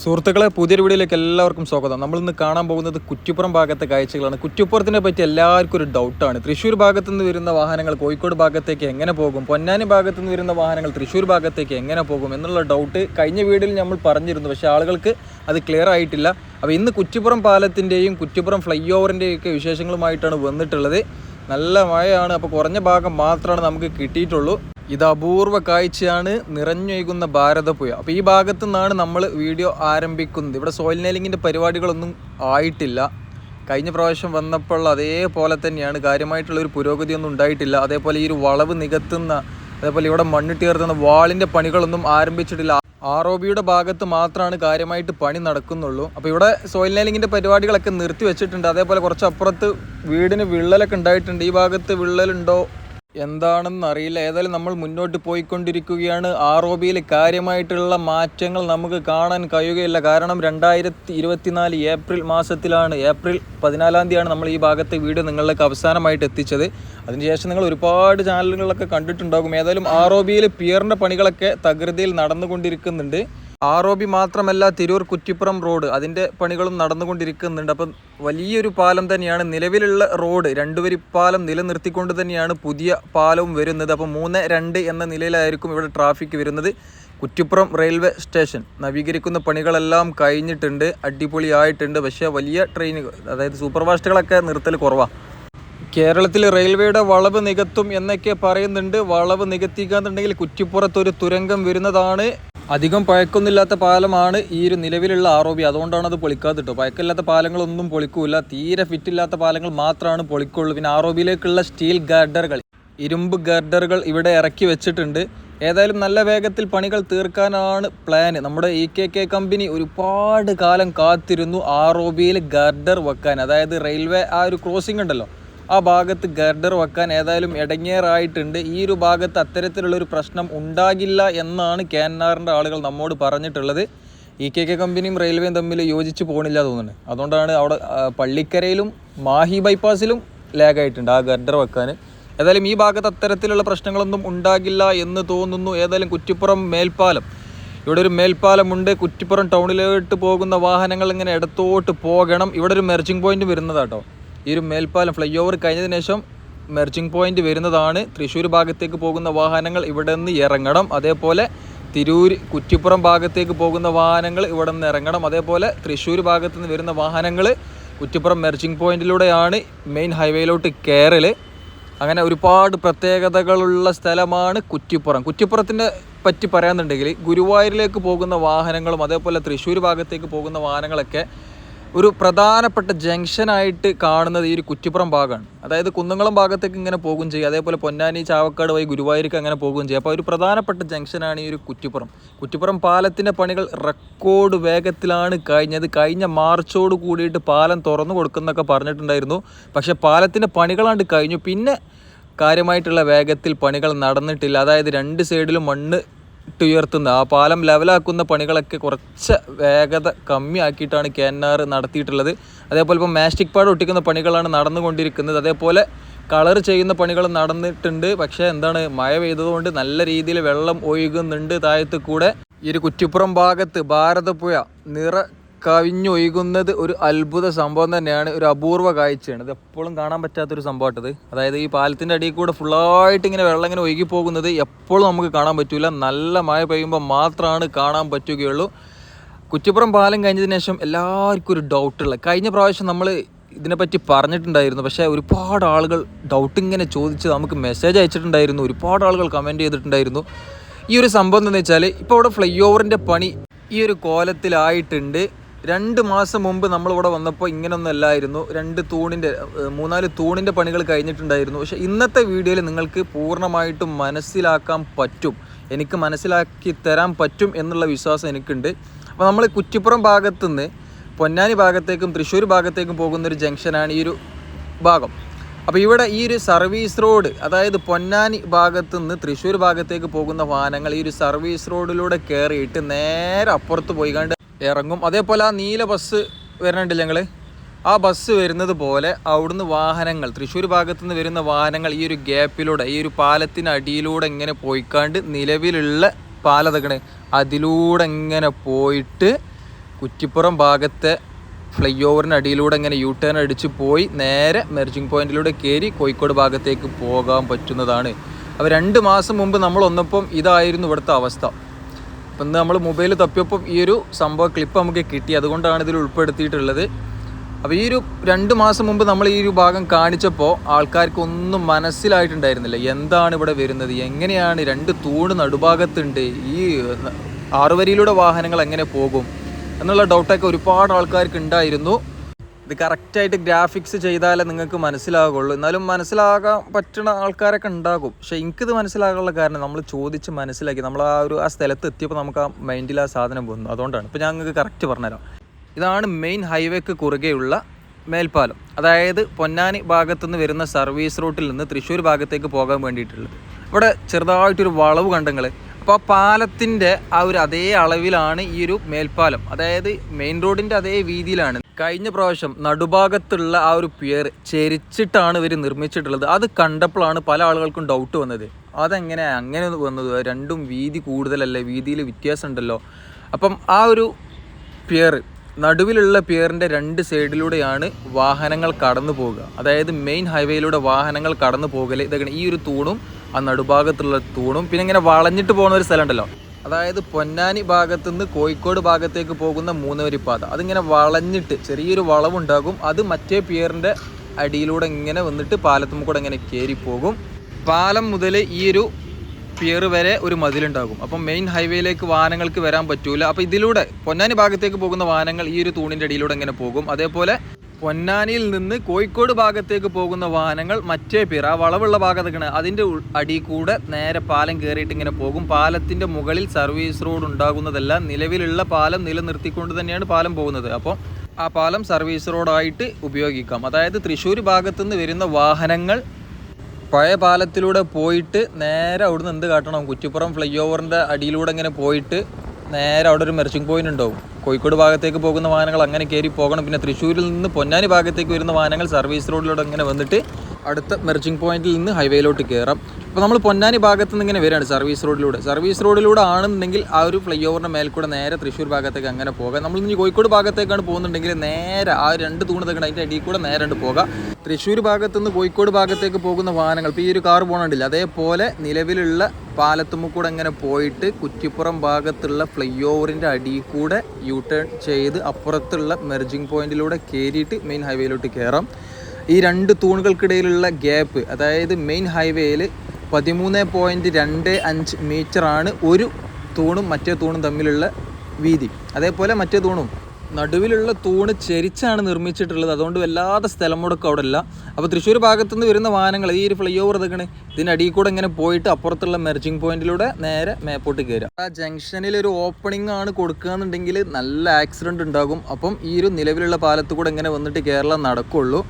സുഹൃത്തുക്കളെ പുതിയൊരു വീഡിയോയിലേക്ക് എല്ലാവർക്കും സ്വാഗതം. നമ്മളിന്ന് കാണാൻ പോകുന്നത് കുറ്റിപ്പുറം ഭാഗത്തെ കാഴ്ചകളാണ്. കുറ്റിപ്പുറത്തിനെ പറ്റി എല്ലാവർക്കും ഒരു ഡൗട്ടാണ് തൃശ്ശൂർ ഭാഗത്തു നിന്ന് വരുന്ന വാഹനങ്ങൾ കോഴിക്കോട് ഭാഗത്തേക്ക് എങ്ങനെ പോകും? പൊന്നാനി ഭാഗത്തു നിന്ന് വരുന്ന വാഹനങ്ങൾ തൃശ്ശൂർ ഭാഗത്തേക്ക് എങ്ങനെ പോകും എന്നുള്ള ഡൗട്ട് കഴിഞ്ഞ വീഡിയോയിൽ നമ്മൾ പറഞ്ഞിരുന്നു. പക്ഷേ ആളുകൾക്ക് അത് ക്ലിയർ ആയിട്ടില്ല. അപ്പോൾ ഇന്ന് കുറ്റിപ്പുറം പാലത്തിന്റെയും കുറ്റിപ്പുറം ഫ്ലൈ ഓവറിന്റെയും ഒക്കെ വിശേഷങ്ങളുമായിട്ടാണ് വന്നിട്ടുള്ളത്. നല്ല മഴയാണ്. അപ്പോൾ കുറഞ്ഞ ഭാഗം മാത്രമാണ് നമുക്ക് കിട്ടിയിട്ടുള്ളൂ. ഇത് അപൂർവ കാഴ്ചയാണ് നിറഞ്ഞൊഴുകുന്ന ഭാരതപ്പുഴ. അപ്പോൾ ഈ ഭാഗത്തു നിന്നാണ് നമ്മൾ വീഡിയോ ആരംഭിക്കുന്നത്. ഇവിടെ സോയിൽ നെയിലിങ്ങിന്റെ പരിപാടികളൊന്നും ആയിട്ടില്ല. കഴിഞ്ഞ പ്രാവശ്യം വന്നപ്പോൾ അതേപോലെ തന്നെയാണ്. കാര്യമായിട്ടുള്ളൊരു പുരോഗതിയൊന്നും ഉണ്ടായിട്ടില്ല. അതേപോലെ ഈ ഒരു വളവ് നികത്തുന്ന അതേപോലെ ഇവിടെ മണ്ണിട്ട് ചേർത്തുന്ന വാളിന്റെ പണികളൊന്നും ആരംഭിച്ചിട്ടില്ല. ആർ ഒ ബിയുടെ ഭാഗത്ത് മാത്രമാണ് കാര്യമായിട്ട് പണി നടക്കുന്നുള്ളൂ. അപ്പോൾ ഇവിടെ സോയിൽ നെയിലിങ്ങിന്റെ പരിപാടികളൊക്കെ നിർത്തി വെച്ചിട്ടുണ്ട് അതേപോലെ കുറച്ച് അപ്പുറത്ത് വീടിന് വിള്ളലൊക്കെ ഉണ്ടായിട്ടുണ്ട്. ഈ ഭാഗത്ത് വിള്ളലുണ്ടോ എന്താണെന്ന് അറിയില്ല ഏതായാലും നമ്മൾ മുന്നോട്ട് പോയിക്കൊണ്ടിരിക്കുകയാണ്. ആർ ഒ ബിയിൽ കാര്യമായിട്ടുള്ള മാറ്റങ്ങൾ നമുക്ക് കാണാൻ കഴിയുകയില്ല. കാരണം രണ്ടായിരത്തി ഇരുപത്തിനാല് ഏപ്രിൽ മാസത്തിലാണ് ഏപ്രിൽ പതിനാലാം തീയതിയാണ് നമ്മൾ ഈ ഭാഗത്തെ വീഡിയോ നിങ്ങളിലേക്ക് അവസാനമായിട്ട് എത്തിച്ചത്. അതിനുശേഷം നിങ്ങൾ ഒരുപാട് ചാനലുകളിലൊക്കെ കണ്ടിട്ടുണ്ടാകും. ഏതായാലും ആർ ഒ ബിയിൽ പിയറിന്റെ പണികളൊക്കെ തകൃതിയിൽ നടന്നുകൊണ്ടിരിക്കുന്നുണ്ട്. ആർ ഒ ബി മാത്രമല്ല തിരൂർ കുറ്റിപ്പുറം റോഡ് അതിന്റെ പണികളും നടന്നുകൊണ്ടിരിക്കുന്നുണ്ട്. അപ്പം വലിയൊരു പാലം തന്നെയാണ് നിലവിലുള്ള റോഡ്. രണ്ടുവരി പാലം നിലനിർത്തിക്കൊണ്ട് തന്നെയാണ് പുതിയ പാലവും വരുന്നത്. അപ്പം മൂന്ന് രണ്ട് എന്ന നിലയിലായിരിക്കും ഇവിടെ ട്രാഫിക് വരുന്നത്. Kuttippuram railway station. നവീകരിക്കുന്ന പണികളെല്ലാം കഴിഞ്ഞിട്ടുണ്ട്. അടിപൊളിയായിട്ടുണ്ട്. പക്ഷേ വലിയ ട്രെയിനുകൾ അതായത് സൂപ്പർ ഫാസ്റ്റുകളൊക്കെ നിർത്തൽ കുറവാണ് കേരളത്തിൽ റെയിൽവേയുടെ വളവ് നികത്തും എന്നൊക്കെ പറയുന്നുണ്ട്. വളവ് നികത്തിക്കാന്നുണ്ടെങ്കിൽ കുറ്റിപ്പുറത്ത് ഒരു തുരങ്കം വരുന്നതാണ് അധികം പഴക്കൊന്നുമില്ലാത്ത പാലമാണ് ഈ ഒരു നിലവിലുള്ള ആർ ഒ ബി. അതുകൊണ്ടാണ് അത് പൊളിക്കാതെ കേട്ടോ പഴക്കമില്ലാത്ത പാലങ്ങളൊന്നും പൊളിക്കൂല. തീരെ ഫിറ്റില്ലാത്ത പാലങ്ങൾ മാത്രമാണ് പൊളിക്കുള്ളൂ. പിന്നെ ആർ ഒ ബിയിലേക്കുള്ള സ്റ്റീൽ ഗാർഡറുകൾ ഇരുമ്പ് ഗാർഡറുകൾ ഇവിടെ ഇറക്കി വെച്ചിട്ടുണ്ട്. ഏതായാലും നല്ല വേഗത്തിൽ പണികൾ തീർക്കാനാണ് പ്ലാന് നമ്മുടെ ഇ കെ കെ കമ്പനി ഒരുപാട് കാലം കാത്തിരുന്നു ആർ ഒ ബിയിൽ ഗാർഡർ വെക്കാൻ. അതായത് റെയിൽവേ ആ ഒരു ക്രോസിംഗ് ഉണ്ടല്ലോ. ആ ഭാഗത്ത് ഗർഡർ വെക്കാൻ ഏതായാലും ഇടങ്ങേറായിട്ടുണ്ട്. ഈ ഒരു ഭാഗത്ത് അത്തരത്തിലുള്ളൊരു പ്രശ്നം ഉണ്ടാകില്ല എന്നാണ് ക്യാൻആറിന്റെ ആളുകൾ നമ്മോട് പറഞ്ഞിട്ടുള്ളത്. ഇ കെ കെ കമ്പനിയും റെയിൽവേയും തമ്മിൽ യോജിച്ച് പോകണില്ല തോന്നുന്നു. അതുകൊണ്ടാണ് അവിടെ പള്ളിക്കരയിലും മാഹി ബൈപ്പാസിലും ലാഗായിട്ടുണ്ട് ആ ഗർഡർ വെക്കാൻ. ഏതായാലും ഈ ഭാഗത്ത് അത്തരത്തിലുള്ള പ്രശ്നങ്ങളൊന്നും ഉണ്ടാകില്ല എന്ന് തോന്നുന്നു. ഏതായാലും കുറ്റിപ്പുറം മേൽപ്പാലം. ഇവിടെ ഒരു മേൽപ്പാലമുണ്ട്. കുറ്റിപ്പുറം ടൗണിലോട്ട് പോകുന്ന വാഹനങ്ങൾ ഇങ്ങനെ ഇടത്തോട്ട് പോകണം. ഇവിടെ ഒരു മെർജിംഗ് പോയിന്റ് വരുന്നതാട്ടോ. ഈ ഒരു മേൽപ്പാലം ഫ്ലൈ ഓവർ കഴിഞ്ഞതിന് ശേഷം മെർച്ചിങ് പോയിന്റ് വരുന്നതാണ്. തൃശ്ശൂർ ഭാഗത്തേക്ക് പോകുന്ന വാഹനങ്ങൾ ഇവിടെ നിന്ന് ഇറങ്ങണം. അതേപോലെ തിരൂർ കുറ്റിപ്പുറം ഭാഗത്തേക്ക് പോകുന്ന വാഹനങ്ങൾ ഇവിടെ നിന്ന് ഇറങ്ങണം. അതേപോലെ തൃശ്ശൂർ ഭാഗത്ത് നിന്ന് വരുന്ന വാഹനങ്ങൾ കുറ്റിപ്പുറം മെർച്ചിങ് പോയിന്റിലൂടെയാണ് മെയിൻ ഹൈവേയിലോട്ട് കയറൽ അങ്ങനെ ഒരുപാട് പ്രത്യേകതകളുള്ള സ്ഥലമാണ് കുറ്റിപ്പുറം. കുറ്റിപ്പുറത്തിന്റെ പറ്റി പറയാന്നുണ്ടെങ്കിൽ ഗുരുവായൂരിലേക്ക് പോകുന്ന വാഹനങ്ങളും അതേപോലെ തൃശ്ശൂർ ഭാഗത്തേക്ക് പോകുന്ന വാഹനങ്ങളൊക്കെ ഒരു പ്രധാനപ്പെട്ട ജംഗ്ഷനായിട്ട് കാണുന്നത് ഈ ഒരു കുറ്റിപ്പുറം ഭാഗമാണ്. അതായത് കുന്നംകുളം ഭാഗത്തേക്ക് ഇങ്ങനെ പോകുകയും ചെയ്യും അതേപോലെ പൊന്നാനി ചാവക്കാട് വഴി ഗുരുവായൂർക്ക് അങ്ങനെ പോകുകയും ചെയ്യും അപ്പോൾ ഒരു പ്രധാനപ്പെട്ട ജംഗ്ഷനാണ് ഈ ഒരു കുറ്റിപ്പുറം. കുറ്റിപ്പുറം പാലത്തിന്റെ പണികൾ റെക്കോർഡ് വേഗത്തിലാണ് കഴിഞ്ഞത്. കഴിഞ്ഞ മാർച്ചോട് കൂടിയിട്ട് പാലം തുറന്നു കൊടുക്കുന്നൊക്കെ പറഞ്ഞിട്ടുണ്ടായിരുന്നു. പക്ഷേ പാലത്തിന്റെ പണികളാണ്ട് കഴിഞ്ഞു. പിന്നെ കാര്യമായിട്ടുള്ള വേഗത്തിൽ പണികൾ നടന്നിട്ടില്ല. അതായത് രണ്ട് സൈഡിലും മണ്ണ് ഇട്ടുയർത്തുന്ന ആ പാലം ലെവലാക്കുന്ന പണികളൊക്കെ കുറച്ച് വേഗത കമ്മിയാക്കിയിട്ടാണ് കെ എൻ ആർ നടത്തിയിട്ടുള്ളത്. അതേപോലെ ഇപ്പോൾ മാസ്റ്റിക് പാഡ് ഒട്ടിക്കുന്ന പണികളാണ് നടന്നുകൊണ്ടിരിക്കുന്നത്. അതേപോലെ കളർ ചെയ്യുന്ന പണികൾ നടന്നിട്ടുണ്ട്. പക്ഷേ എന്താണ് മഴ പെയ്തതുകൊണ്ട് നല്ല രീതിയിൽ വെള്ളം ഒഴുകുന്നുണ്ട്. താഴത്ത് കൂടെ ഈ ഒരു കുറ്റിപ്പുറം ഭാഗത്ത് ഭാരതപ്പുഴ നിറ കവിഞ്ഞൊഴുകുന്നത് ഒരു അത്ഭുത സംഭവം തന്നെയാണ്. ഒരു അപൂർവ കാഴ്ചയാണ്. ഇത് എപ്പോഴും കാണാൻ പറ്റാത്തൊരു സംഭവമായിട്ടത്. അതായത് ഈ പാലത്തിന്റെ അടിയിൽ കൂടെ ഫുള്ളായിട്ട് ഇങ്ങനെ വെള്ളം ഇങ്ങനെ ഒഴുകി പോകുന്നത് എപ്പോഴും നമുക്ക് കാണാൻ പറ്റില്ല നല്ല മഴ പെയ്യുമ്പോൾ മാത്രമാണ് കാണാൻ പറ്റുകയുള്ളൂ. കുറ്റിപ്പുറം പാലം കഴിഞ്ഞതിന് ശേഷം എല്ലാവർക്കും ഒരു ഡൗട്ടുള്ള കഴിഞ്ഞ പ്രാവശ്യം നമ്മൾ ഇതിനെപ്പറ്റി പറഞ്ഞിട്ടുണ്ടായിരുന്നു. പക്ഷേ ഒരുപാട് ആളുകൾ ഡൗട്ട് ഇങ്ങനെ ചോദിച്ച് നമുക്ക് മെസ്സേജ് അയച്ചിട്ടുണ്ടായിരുന്നു. ഒരുപാട് ആളുകൾ കമന്റ് ചെയ്തിട്ടുണ്ടായിരുന്നു. ഈ ഒരു സംഭവം എന്താണെന്ന് വെച്ചാൽ ഇപ്പോൾ അവിടെ ഫ്ലൈ ഓവറിന്റെ പണി ഈ ഒരു കോലത്തിലായിട്ടുണ്ട്. രണ്ട് മാസം മുമ്പ് നമ്മളിവിടെ വന്നപ്പോൾ ഇങ്ങനൊന്നും അല്ലായിരുന്നു. രണ്ട് തൂണിന്റെ മൂന്നാൽ തൂണിന്റെ പണികൾ കഴിഞ്ഞിട്ടുണ്ടായിരുന്നു. പക്ഷേ ഇന്നത്തെ വീഡിയോയിൽ നിങ്ങൾക്ക് പൂർണമായിട്ടും മനസ്സിലാക്കാൻ പറ്റും. എനിക്ക് മനസ്സിലാക്കി തരാൻ പറ്റും എന്നുള്ള വിശ്വാസം എനിക്കുണ്ട്. അപ്പോൾ നമ്മൾ കുറ്റിപ്പുറം ഭാഗത്തുനിന്ന് പൊന്നാനി ഭാഗത്തേക്കും തൃശ്ശൂർ ഭാഗത്തേക്കും പോകുന്ന ഒരു ജംഗ്ഷനാണ് ഈ ഒരു ഭാഗം. അപ്പോൾ ഇവിടെ ഈ ഒരു സർവീസ് റോഡ് അതായത് പൊന്നാനി ഭാഗത്ത് നിന്ന് തൃശ്ശൂർ ഭാഗത്തേക്ക് പോകുന്ന വാഹനങ്ങൾ ഈ ഒരു സർവീസ് റോഡിലൂടെ കയറിയിട്ട് നേരെ അപ്പുറത്ത് പോയി കണ്ട് ഇറങ്ങും. അതേപോലെ ആ നീല ബസ് വരണുണ്ടല്ലോ ഞങ്ങൾ ആ ബസ് വരുന്നത് പോലെ അവിടുന്ന് വാഹനങ്ങൾ തൃശ്ശൂർ ഭാഗത്തു നിന്ന് വരുന്ന വാഹനങ്ങൾ ഈ ഒരു ഗ്യാപ്പിലൂടെ ഈ ഒരു പാലത്തിനടിയിലൂടെ ഇങ്ങനെ പോയിക്കാണ്ട് നിലവിലുള്ള പാലതകണ് അതിലൂടെ ഇങ്ങനെ പോയിട്ട് കുറ്റിപ്പുറം ഭാഗത്തെ ഫ്ലൈ ഓവറിന് അടിയിലൂടെ ഇങ്ങനെ യു ടേൺ അടിച്ച് പോയി നേരെ മെർജിങ് പോയിന്റിലൂടെ കയറി കോഴിക്കോട് ഭാഗത്തേക്ക് പോകാൻ പറ്റുന്നതാണ്. അപ്പോൾ രണ്ട് മാസം മുമ്പ് നമ്മൾ ഒന്നപ്പം ഇതായിരുന്നു ഇവിടുത്തെ അവസ്ഥ. അപ്പം ഇന്ന് നമ്മൾ മൊബൈൽ തപ്പിയപ്പം ഈ ഒരു സംഭവ ക്ലിപ്പ് നമുക്ക് കിട്ടി. അതുകൊണ്ടാണ് ഇതിൽ ഉൾപ്പെടുത്തിയിട്ടുള്ളത്. അപ്പോൾ ഈ ഒരു രണ്ട് മാസം മുമ്പ് നമ്മൾ ഈ ഒരു ഭാഗം കാണിച്ചപ്പോൾ ആൾക്കാർക്ക് ഒന്നും മനസ്സിലായിട്ടുണ്ടായിരുന്നില്ല. എന്താണ് ഇവിടെ വരുന്നത്? എങ്ങനെയാണ്? രണ്ട് തൂണ് നടുഭാഗത്തുണ്ട്. ഈ ആറുവരിയിലൂടെ വാഹനങ്ങൾ എങ്ങനെ പോകും? എന്നുള്ള ഡൗട്ടൊക്കെ ഒരുപാട് ആൾക്കാർക്ക് ഉണ്ടായിരുന്നു. ഇത് കറക്റ്റായിട്ട് ഗ്രാഫിക്സ് ചെയ്താലേ നിങ്ങൾക്ക് മനസ്സിലാകുള്ളൂ എന്നാലും മനസ്സിലാകാൻ പറ്റുന്ന ആൾക്കാരൊക്കെ ഉണ്ടാകും. പക്ഷേ എനിക്കിത് മനസ്സിലാകാനുള്ള കാരണം നമ്മൾ ചോദിച്ച് മനസ്സിലാക്കി. നമ്മൾ ആ ഒരു ആ സ്ഥലത്ത് എത്തിയപ്പോൾ നമുക്ക് ആ മൈൻഡിൽ ആ സാധനം പോകുന്നു അതുകൊണ്ടാണ്. ഇപ്പോൾ ഞാൻ നിങ്ങൾക്ക് കറക്റ്റ് പറഞ്ഞുതരാം. ഇതാണ് മെയിൻ ഹൈവേക്ക് കുറുകെയുള്ള മേൽപ്പാലം. അതായത് പൊന്നാനി ഭാഗത്തുനിന്ന് വരുന്ന സർവീസ് റൂട്ടിൽ നിന്ന് തൃശ്ശൂർ ഭാഗത്തേക്ക് പോകാൻ വേണ്ടിയിട്ടുള്ളത്. ഇവിടെ ചെറുതായിട്ടൊരു വളവ് കണ്ടങ്ങൾ അപ്പോൾ ആ പാലത്തിന്റെ ആ ഒരു അതേ അളവിലാണ് ഈ ഒരു മേൽപ്പാലം. അതായത് മെയിൻ റോഡിന്റെ അതേ വീതിയിലാണ്. കഴിഞ്ഞ പ്രാവശ്യം നടുഭാഗത്തുള്ള ആ ഒരു പിയർ ചെരിച്ചിട്ടാണ് ഇവർ നിർമ്മിച്ചിട്ടുള്ളത്. അത് കണ്ടപ്പോഴാണ് പല ആളുകൾക്കും ഡൗട്ട് വന്നത്. അതെങ്ങനെ അങ്ങനെ വന്നത്? രണ്ടും വീതി കൂടുതലല്ലേ? വീതിയിൽ വ്യത്യാസം ഉണ്ടല്ലോ അപ്പം ആ ഒരു പിയർ നടുവിലുള്ള പിയറിന്റെ രണ്ട് സൈഡിലൂടെയാണ് വാഹനങ്ങൾ കടന്നു പോകുക അതായത് മെയിൻ ഹൈവേയിലൂടെ വാഹനങ്ങൾ കടന്നു പോകൽ ഇതൊക്കെ ഈ ഒരു തൂണും ആ നടുഭാഗത്തുള്ള തൂണും പിന്നെ ഇങ്ങനെ വളഞ്ഞിട്ട് പോകുന്ന ഒരു സ്ഥലമുണ്ടല്ലോ. അതായത് പൊന്നാനി ഭാഗത്തു നിന്ന് കോഴിക്കോട് ഭാഗത്തേക്ക് പോകുന്ന മൂന്നുവരിപ്പാത. അതിങ്ങനെ വളഞ്ഞിട്ട് ചെറിയൊരു വളവുണ്ടാകും. അത് മറ്റേ പിയറിന്റെ അടിയിലൂടെ ഇങ്ങനെ വന്നിട്ട് പാലത്തും കൂടെ ഇങ്ങനെ കയറി പോകും പാലം മുതൽ ഈ ഒരു പിയർ വരെ ഒരു മതിലുണ്ടാകും. അപ്പം മെയിൻ ഹൈവേയിലേക്ക് വാഹനങ്ങൾക്ക് വരാൻ പറ്റൂല. അപ്പോൾ ഇതിലൂടെ പൊന്നാനി ഭാഗത്തേക്ക് പോകുന്ന വാഹനങ്ങൾ ഈ ഒരു തൂണിന്റെ അടിയിലൂടെ ഇങ്ങനെ പോകും. അതേപോലെ പൊന്നാനിയിൽ നിന്ന് കോഴിക്കോട് ഭാഗത്തേക്ക് പോകുന്ന വാഹനങ്ങൾ മറ്റേ പിറ വളവുള്ള ഭാഗത്തേക്കാണ് അതിന്റെ അടി കൂടെ നേരെ പാലം കയറിയിട്ട് ഇങ്ങനെ പോകും. പാലത്തിന്റെ മുകളിൽ സർവീസ് റോഡ് ഉണ്ടാകുന്നതല്ല നിലവിലുള്ള പാലം നിലനിർത്തിക്കൊണ്ട് തന്നെയാണ് പാലം പോകുന്നത്. അപ്പോൾ ആ പാലം സർവീസ് റോഡായിട്ട് ഉപയോഗിക്കാം. അതായത് തൃശ്ശൂർ ഭാഗത്തുനിന്ന് വരുന്ന വാഹനങ്ങൾ പഴയ പാലത്തിലൂടെ പോയിട്ട് നേരെ അവിടുന്ന് എന്ത് കാട്ടണം? കുറ്റിപ്പുറം ഫ്ലൈ ഓവറിന്റെ അടിയിലൂടെ ഇങ്ങനെ പോയിട്ട് നേരെ അവിടെ ഒരു മെർച്ചിങ് പോയിന്റ് ഉണ്ടാവും. കോഴിക്കോട് ഭാഗത്തേക്ക് പോകുന്ന വാഹനങ്ങൾ അങ്ങനെ കയറി പോകണം. പിന്നെ തൃശ്ശൂരിൽ നിന്ന് പൊന്നാനി ഭാഗത്തേക്ക് വരുന്ന വാഹനങ്ങൾ സർവീസ് റോഡിലൂടെ അങ്ങനെ വന്നിട്ട് അടുത്ത മെർച്ചിങ് പോയിന്റിൽ നിന്ന് ഹൈവേയിലോട്ട് കയറാം അപ്പോൾ നമ്മൾ പൊന്നാനി ഭാഗത്ത് നിന്ന് ഇങ്ങനെ വരികയാണ് സർവീസ് റോഡിലൂടെ. സർവീസ് റോഡിലൂടെ ആണെന്നുണ്ടെങ്കിൽ ആ ഒരു ഫ്ലൈ ഓവറിന്റെ മേൽക്കൂടെ നേരെ തൃശ്ശൂർ ഭാഗത്തേക്ക് അങ്ങനെ പോകാം. നമ്മൾ ഇനി കോഴിക്കോട് ഭാഗത്തേക്കാണ് പോകുന്നുണ്ടെങ്കിൽ നേരെ ആ രണ്ട് തൂണ് അതിന്റെ അടിയിൽ കൂടെ നേരെ ഉണ്ട് പോകാം. തൃശ്ശൂർ ഭാഗത്ത് നിന്ന് കോഴിക്കോട് ഭാഗത്തേക്ക് പോകുന്ന വാഹനങ്ങൾ ഇപ്പോൾ ഈ ഒരു കാർ പോകണുണ്ടല്ലോ അതേപോലെ നിലവിലുള്ള പാലത്തുമ്മ കൂടെ അങ്ങനെ പോയിട്ട് കുറ്റിപ്പുറം ഭാഗത്തുള്ള ഫ്ലൈ ഓവറിന്റെ അടിയിൽ കൂടെ യു ടേൺ ചെയ്ത് അപ്പുറത്തുള്ള മെർജിങ് പോയിന്റിലൂടെ കയറിയിട്ട് മെയിൻ ഹൈവേയിലോട്ട് കയറാം ഈ രണ്ട് തൂണുകൾക്കിടയിലുള്ള ഗ്യാപ്പ് അതായത് മെയിൻ ഹൈവേയിൽ പതിമൂന്ന് പോയിന്റ് രണ്ട് അഞ്ച് മീറ്ററാണ് ഒരു തൂണും മറ്റേ തൂണും തമ്മിലുള്ള വീതി. അതേപോലെ മറ്റേ തൂണും. നടുവിലുള്ള തൂണ് ചെരിച്ചാണ് നിർമ്മിച്ചിട്ടുള്ളത്. അതുകൊണ്ട് വല്ലാതെ സ്ഥലം മുടക്കം അവിടെ ഇല്ല അപ്പോൾ തൃശ്ശൂർ ഭാഗത്തുനിന്ന് വരുന്ന വാഹനങ്ങൾ ഈ ഒരു ഫ്ലൈ ഓവർ ഇതൊക്കെയാണ് അടിയിൽ കൂടെ ഇങ്ങനെ പോയിട്ട് അപ്പുറത്തുള്ള മെർജിങ് പോയിന്റിലൂടെ നേരെ മേപ്പോട്ട് കയറുക. ആ ജംഗ്ഷനിൽ ഒരു ഓപ്പണിംഗ് ആണ് കൊടുക്കുകയെന്നുണ്ടെങ്കിൽ നല്ല ആക്സിഡന്റ് ഉണ്ടാകും. അപ്പം ഈ ഒരു നിലവിലുള്ള പാലത്ത് കൂടെ ഇങ്ങനെ വന്നിട്ട് കേരളം നടക്കുള്ളൂ.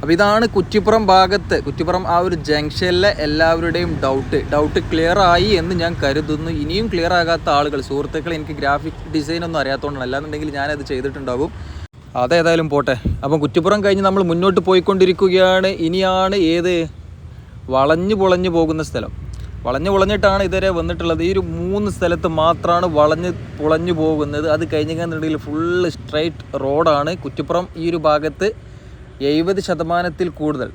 അപ്പോൾ ഇതാണ് കുറ്റിപ്പുറം ഭാഗത്ത് കുറ്റിപ്പുറം ആ ഒരു ജംഗ്ഷനിലെ എല്ലാവരുടെയും ഡൗട്ട് ഡൗട്ട് ക്ലിയർ ആയി എന്ന് ഞാൻ കരുതുന്നു. ഇനിയും ക്ലിയർ ആകാത്ത ആളുകൾ സുഹൃത്തുക്കൾ എനിക്ക് ഗ്രാഫിക് ഡിസൈൻ ഒന്നും അറിയാത്തതുകൊണ്ടാണ് അല്ലാന്നുണ്ടെങ്കിൽ ഞാനത് ചെയ്തിട്ടുണ്ടാകും അതേതായാലും പോട്ടെ. അപ്പം കുറ്റിപ്പുറം കഴിഞ്ഞ് നമ്മൾ മുന്നോട്ട് പോയിക്കൊണ്ടിരിക്കുകയാണ്. ഇനിയാണ് ഏത്? വളഞ്ഞു പൊളഞ്ഞു പോകുന്ന സ്ഥലം. വളഞ്ഞു പൊളഞ്ഞിട്ടാണ് ഇതുവരെ വന്നിട്ടുള്ളത്. ഈ ഒരു മൂന്ന് സ്ഥലത്ത് മാത്രമാണ് വളഞ്ഞ് പൊളഞ്ഞു പോകുന്നത്. അത് കഴിഞ്ഞിട്ടുണ്ടെങ്കിൽ ഫുള്ള് സ്ട്രൈറ്റ് റോഡാണ് കുറ്റിപ്പുറം ഈ ഒരു ഭാഗത്ത് എഴുപത് ശതമാനത്തിൽ കൂടുതൽ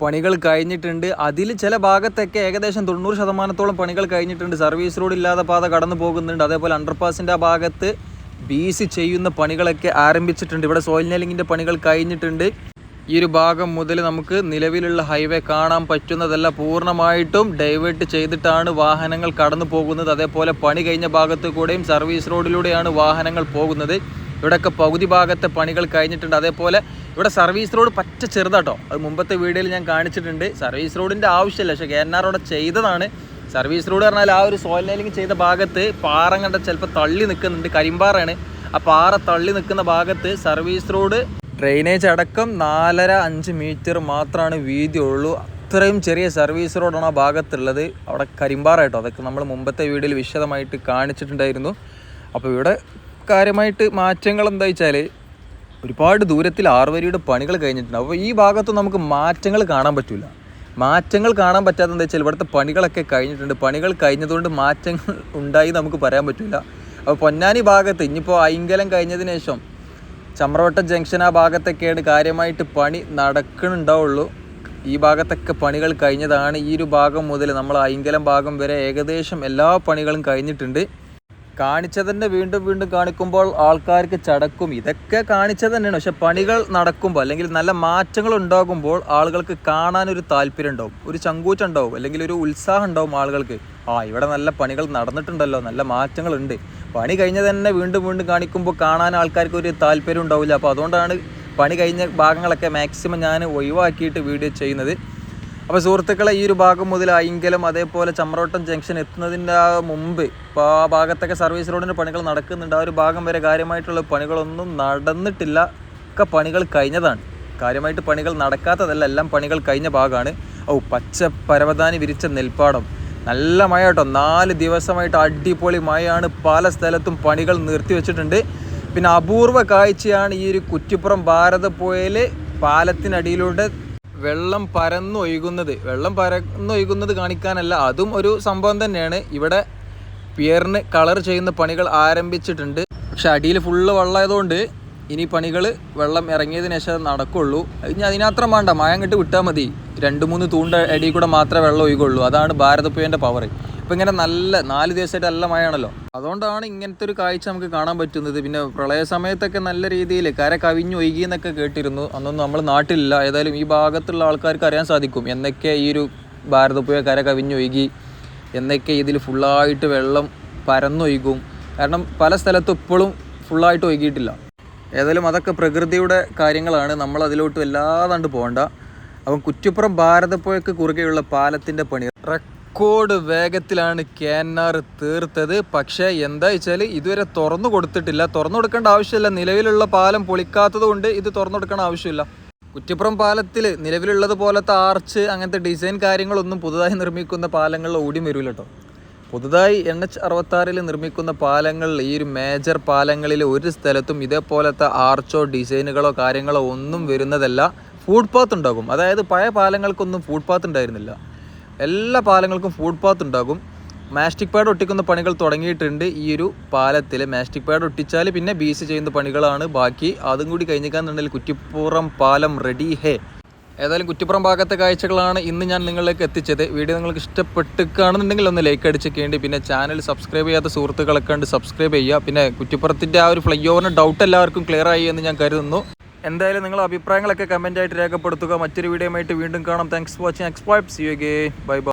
പണികൾ കഴിഞ്ഞിട്ടുണ്ട്. അതിൽ ചില ഭാഗത്തൊക്കെ ഏകദേശം തൊണ്ണൂറ് ശതമാനത്തോളം പണികൾ കഴിഞ്ഞിട്ടുണ്ട്. സർവീസ് റോഡ് ഇല്ലാതെ പാത കടന്നു പോകുന്നുണ്ട്. അതേപോലെ അണ്ടർപാസിന്റെ ആ ഭാഗത്ത് ബി സി ചെയ്യുന്ന പണികളൊക്കെ ആരംഭിച്ചിട്ടുണ്ട്. ഇവിടെ സോയിൽ നെല്ലിങ്ങിന്റെ പണികൾ കഴിഞ്ഞിട്ടുണ്ട്. ഈ ഒരു ഭാഗം മുതൽ നമുക്ക് നിലവിലുള്ള ഹൈവേ കാണാൻ പറ്റുന്നതല്ല പൂർണമായിട്ടും ഡൈവേർട്ട് ചെയ്തിട്ടാണ് വാഹനങ്ങൾ കടന്നു പോകുന്നത്. അതേപോലെ പണി കഴിഞ്ഞ ഭാഗത്ത് കൂടെയും സർവീസ് റോഡിലൂടെയാണ് വാഹനങ്ങൾ പോകുന്നത്. ഇവിടെയൊക്കെ പകുതി ഭാഗത്തെ പണികൾ കഴിഞ്ഞിട്ടുണ്ട്. അതേപോലെ ഇവിടെ സർവീസ് റോഡ് പറ്റ ചെറുതാട്ടോ. അത് മുമ്പത്തെ വീഡിയോയിൽ ഞാൻ കാണിച്ചിട്ടുണ്ട്. സർവീസ് റോഡിന്റെ ആവശ്യമില്ല. പക്ഷേ കെ എൻ ആർ അവിടെ ചെയ്തതാണ്. സർവീസ് റോഡ് പറഞ്ഞാൽ ആ ഒരു സോയിൽ നെയിലിംഗ് ചെയ്ത ഭാഗത്ത് പാറ കണ്ട ചിലപ്പോൾ തള്ളി നിൽക്കുന്നുണ്ട്. കരിമ്പാറയാണ് ആ പാറ തള്ളി നിൽക്കുന്ന ഭാഗത്ത് സർവീസ് റോഡ് ഡ്രെയിനേജ് അടക്കം നാലര അഞ്ച് മീറ്റർ മാത്രമാണ് വീതിയുള്ളൂ അത്രയും ചെറിയ സർവീസ് റോഡാണ് ആ ഭാഗത്തുള്ളത്. അവിടെ കരിമ്പാറ കേട്ടോ. അതൊക്കെ നമ്മൾ മുമ്പത്തെ വീഡിയോയിൽ വിശദമായിട്ട് കാണിച്ചിട്ടുണ്ടായിരുന്നു. അപ്പോൾ ഇവിടെ കാര്യമായിട്ട് മാറ്റങ്ങൾ എന്താ വെച്ചാൽ ഒരുപാട് ദൂരത്തിൽ ആറുവരിയുടെ പണികൾ കഴിഞ്ഞിട്ടുണ്ട്. അപ്പോൾ ഈ ഭാഗത്ത് നമുക്ക് മാറ്റങ്ങൾ കാണാൻ പറ്റില്ല മാറ്റങ്ങൾ കാണാൻ പറ്റാത്തതെന്ന് വെച്ചാൽ ഇവിടുത്തെ പണികളൊക്കെ കഴിഞ്ഞിട്ടുണ്ട്. പണികൾ കഴിഞ്ഞതുകൊണ്ട് മാറ്റങ്ങൾ ഉണ്ടായി നമുക്ക് പറയാൻ പറ്റില്ല അപ്പോൾ പൊന്നാനി ഭാഗത്ത് ഇനിയിപ്പോൾ ഐങ്കലം കഴിഞ്ഞതിന് ശേഷം ചമ്രവട്ടം ജംഗ്ഷൻ ആ ഭാഗത്തൊക്കെയാണ് കാര്യമായിട്ട് പണി നടക്കുന്നുണ്ടാവുള്ളൂ ഈ ഭാഗത്തൊക്കെ പണികൾ കഴിഞ്ഞതാണ്. ഈ ഒരു ഭാഗം മുതൽ നമ്മൾ ഐങ്കലം ഭാഗം വരെ ഏകദേശം എല്ലാ പണികളും കഴിഞ്ഞിട്ടുണ്ട്. കാണിച്ചതന്നെ വീണ്ടും വീണ്ടും കാണിക്കുമ്പോൾ ആൾക്കാർക്ക് ചടക്കും. ഇതൊക്കെ കാണിച്ചത് തന്നെയാണ്. പക്ഷെ പണികൾ നടക്കുമ്പോൾ അല്ലെങ്കിൽ നല്ല മാറ്റങ്ങൾ ഉണ്ടാകുമ്പോൾ ആളുകൾക്ക് കാണാനൊരു താല്പര്യം ഉണ്ടാവും. ഒരു ചങ്കൂറ്റം ഉണ്ടാവും. അല്ലെങ്കിൽ ഒരു ഉത്സാഹം ഉണ്ടാവും ആളുകൾക്ക്. ആ ഇവിടെ നല്ല പണികൾ നടന്നിട്ടുണ്ടല്ലോ. നല്ല മാറ്റങ്ങളുണ്ട്. പണി കഴിഞ്ഞ തന്നെ വീണ്ടും വീണ്ടും കാണിക്കുമ്പോൾ കാണാൻ ആൾക്കാർക്ക് ഒരു താല്പര്യം ഉണ്ടാവില്ല. അപ്പോൾ അതുകൊണ്ടാണ് പണി കഴിഞ്ഞ ഭാഗങ്ങളൊക്കെ മാക്സിമം ഞാൻ ഒഴിവാക്കിയിട്ട് വീഡിയോ ചെയ്യുന്നത്. അപ്പോൾ സുഹൃത്തുക്കളെ ഈ ഒരു ഭാഗം മുതൽ ഐങ്കലം അതേപോലെ ചമ്രോട്ടം ജംഗ്ഷൻ എത്തുന്നതിന്റെ മുമ്പ് ഇപ്പോൾ ആ ഭാഗത്തൊക്കെ സർവീസ് റോഡിന്റെ പണികൾ നടക്കുന്നുണ്ട്. ആ ഒരു ഭാഗം വരെ കാര്യമായിട്ടുള്ള പണികളൊന്നും നടന്നിട്ടില്ല. ഒക്കെ പണികൾ കഴിഞ്ഞതാണ്. കാര്യമായിട്ട് പണികൾ നടക്കാത്തതല്ല. എല്ലാം പണികൾ കഴിഞ്ഞ ഭാഗമാണ്. ഓ പച്ച പരവതാനി വിരിച്ച നെൽപ്പാടം. നല്ല മഴ കേട്ടോ. നാല് ദിവസമായിട്ട് അടിപൊളി മഴയാണ്. പല സ്ഥലത്തും പണികൾ നിർത്തിവെച്ചിട്ടുണ്ട് പിന്നെ അപൂർവ കാഴ്ചയാണ് ഈ ഒരു കുറ്റിപ്പുറം ഭാരതപ്പുഴയിൽ പാലത്തിനടിയിലൂടെ വെള്ളം പരന്നൊഴുകുന്നത് വെള്ളം പരന്നൊഴുകുന്നത് കാണിക്കാനല്ല അതും ഒരു സംഭവം തന്നെയാണ്. ഇവിടെ പിയറിന് കളർ ചെയ്യുന്ന പണികൾ ആരംഭിച്ചിട്ടുണ്ട്. പക്ഷെ അടിയിൽ ഫുള്ള് വെള്ളമായതുകൊണ്ട് ഇനി പണികൾ വെള്ളം ഇറങ്ങിയതിന് ശേഷം നടക്കുള്ളൂ. ഇനി അതിനത്രം വേണ്ട മഴ അങ്ങോട്ട് വിട്ടാൽ മതി. രണ്ട് മൂന്ന് തൂണ്ട അടിയിൽ കൂടെ മാത്രമേ വെള്ളം ഒഴുകുള്ളൂ. അതാണ് ഭാരതപ്പുഴന്റെ പവർ ഇപ്പം ഇങ്ങനെ നല്ല നാല് ദിവസമായിട്ട് നല്ല മഴയാണല്ലോ. അതുകൊണ്ടാണ് ഇങ്ങനത്തെ ഒരു കാഴ്ച നമുക്ക് കാണാൻ പറ്റുന്നത്. പിന്നെ പ്രളയ സമയത്തൊക്കെ നല്ല രീതിയിൽ കര കവിഞ്ഞു ഒഴുകി എന്നൊക്കെ കേട്ടിരുന്നു. അന്നൊന്നും നമ്മൾ നാട്ടിലില്ല. ഏതായാലും ഈ ഭാഗത്തുള്ള ആൾക്കാർക്ക് അറിയാൻ സാധിക്കും. എന്നൊക്കെ ഈ ഒരു ഭാരതപ്പുഴ കര കവിഞ്ഞു ഒഴുകി എന്നൊക്കെ ഇതിൽ ഫുള്ളായിട്ട് വെള്ളം പരന്നൊഴുകും. കാരണം പല സ്ഥലത്തും ഇപ്പോഴും ഫുള്ളായിട്ട് ഒഴുകിയിട്ടില്ല. ഏതായാലും അതൊക്കെ പ്രകൃതിയുടെ കാര്യങ്ങളാണ്. നമ്മൾ അതിലോട്ട് വല്ലാതാണ്ട് പോകണ്ട. അപ്പം കുറ്റിപ്പുറം ഭാരതപ്പുഴയ്ക്ക് കുറുകെയുള്ള പാലത്തിന്റെ പണി. റെക്കോർഡ് വേഗത്തിലാണ് കേന്നാർ തീർത്തത്. പക്ഷേ എന്താ വെച്ചാൽ ഇതുവരെ തുറന്നു കൊടുത്തിട്ടില്ല. തുറന്നു കൊടുക്കേണ്ട ആവശ്യമില്ല. നിലവിലുള്ള പാലം പൊളിക്കാത്തത് കൊണ്ട് ഇത് തുറന്നു കൊടുക്കേണ്ട ആവശ്യമില്ല. കുറ്റിപ്പുറം പാലത്തിൽ നിലവിലുള്ളത് പോലത്തെ ആർച്ച് അങ്ങനത്തെ ഡിസൈൻ കാര്യങ്ങളൊന്നും പുതുതായി നിർമ്മിക്കുന്ന പാലങ്ങളിൽ ഓടി വരില്ല കേട്ടോ പുതുതായി എൻ എച്ച് അറുപത്താറിൽ നിർമ്മിക്കുന്ന പാലങ്ങളിൽ ഈ ഒരു മേജർ പാലങ്ങളിൽ ഒരു സ്ഥലത്തും ഇതേപോലത്തെ ആർച്ചോ ഡിസൈനുകളോ കാര്യങ്ങളോ ഒന്നും വരുന്നതല്ല. ഫുഡ് പാത്ത് ഉണ്ടാകും. അതായത് പഴയ പാലങ്ങൾക്കൊന്നും ഫുഡ് പാത്ത് ഉണ്ടായിരുന്നില്ല. എല്ലാ പാലങ്ങൾക്കും ഫുഡ് പാത്ത് ഉണ്ടാകും. മാസ്റ്റിക് പാഡ് ഒട്ടിക്കുന്ന പണികൾ തുടങ്ങിയിട്ടുണ്ട് ഈ ഒരു പാലത്തിൽ. മാസ്റ്റിക് പാഡ് ഒട്ടിച്ചാൽ പിന്നെ ബീസ് ചെയ്യുന്ന പണികളാണ് ബാക്കി. അതും കൂടി കഴിഞ്ഞിക്കാന്നുണ്ടെങ്കിൽ കുറ്റിപ്പുറം പാലം റെഡി ഹേ. ഏതായാലും കുറ്റിപ്പുറം ഭാഗത്തെ കാഴ്ചകളാണ് ഇന്ന് ഞാൻ നിങ്ങളിലേക്ക് എത്തിച്ചത്. വീഡിയോ നിങ്ങൾക്ക് ഇഷ്ടപ്പെട്ടിക്കുകയാണെന്നുണ്ടെങ്കിൽ ഒന്ന് ലൈക്ക് അടിച്ചൊക്കെയുണ്ട് പിന്നെ ചാനൽ സബ്സ്ക്രൈബ് ചെയ്യാത്ത സുഹൃത്തുക്കളൊക്കെ ഉണ്ട് സബ്സ്ക്രൈബ് ചെയ്യുക. പിന്നെ കുറ്റിപ്പുറത്തിന്റെ ആ ഒരു ഫ്ലൈ ഓവറിന് ഡൗട്ട് എല്ലാവർക്കും ക്ലിയർ ആയി എന്ന് ഞാൻ കരുതുന്നു. എന്തായാലും നിങ്ങളുടെ അഭിപ്രായങ്ങളൊക്കെ കമന്റായിട്ട് രേഖപ്പെടുത്തുക. മറ്റൊരു വീഡിയോ ആയിട്ട് വീണ്ടും കാണാം. Thanks for watching explores you guys bye bye